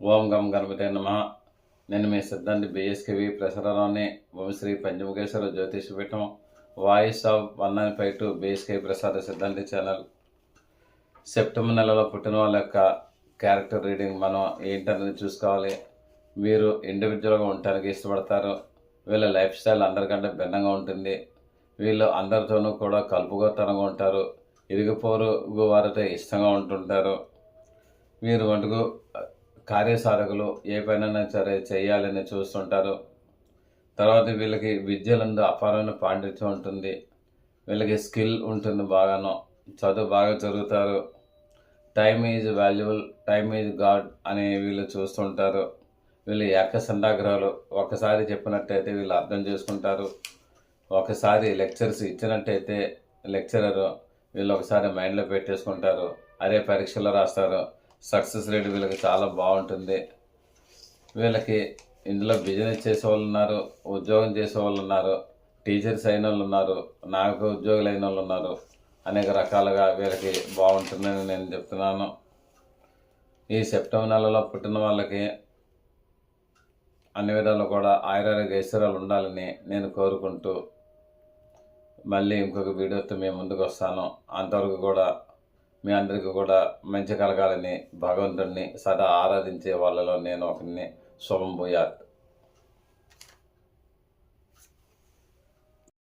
ఓం గం గణపతి నమ. నేను మీ సిద్ధాంతి BSKV ప్రసారంలోని Om Shri Panchamukheshwara Jyotisha Peetham voice of one nine five two BSK Prasada Siddhanti channel. September నెలలో పుట్టిన వాళ్ళ యొక్క క్యారెక్టర్ రీడింగ్ మనం ఏంటనేది చూసుకోవాలి? వీరు ఇండివిజువల్గా ఉండటానికి ఇష్టపడతారు. వీళ్ళ లైఫ్ స్టైల్ అందరికంటే భిన్నంగా ఉంటుంది. వీళ్ళు అందరితోనూ కూడా కలుపుగోతనంగా ఉంటారు. ఇరుగుపోరు వారితో ఇష్టంగా ఉంటుంటారు. వీరు మటుకు కార్యసాధకులు ఏ పనైనా సరే చేయాలని చూస్తుంటారు. తర్వాత వీళ్ళకి విద్యలందు అపారమైన పాండిత్యం ఉంటుంది. వీళ్ళకి స్కిల్ ఉంటుంది బాగాను. చదువు బాగా చదువుతారు time is valuable time is god అని వీళ్ళు చూస్తుంటారు. వీళ్ళు ఏకసండాగ్రహాలు. ఒకసారి చెప్పినట్టయితే వీళ్ళు అర్థం చేసుకుంటారు. ఒకసారి లెక్చర్స్ ఇచ్చినట్టయితే లెక్చరర్ వీళ్ళు ఒకసారి మైండ్లో పెట్టేసుకుంటారు. అదే పరీక్షలో రాస్తారు. సక్సెస్ రేట్ వీళ్ళకి చాలా బాగుంటుంది. వీళ్ళకి ఇందులో బిజినెస్ చేసే వాళ్ళు ఉన్నారు ఉద్యోగం చేసే వాళ్ళు ఉన్నారు టీచర్స్ అయిన వాళ్ళు ఉన్నారు నాకు ఉద్యోగులు అయిన వాళ్ళు ఉన్నారు. అనేక రకాలుగా వీళ్ళకి బాగుంటుందని నేను చెప్తున్నాను. ఈ సెప్టెంబర్ నెలలో పుట్టిన వాళ్ళకి అన్ని విధాలు కూడా ఆయురారోగ్య ఐశ్వర్యాలు ఉండాలని నేను కోరుకుంటూ మళ్ళీ ఇంకొక వీడియోతో మేము ముందుకు వస్తాను. అంతవరకు కూడా మీ అందరికీ కూడా మంచి కలగాలని భగవంతుడిని సదా ఆరాధించే వాళ్ళలో నేను ఒకరిని శుభం భూయాత్.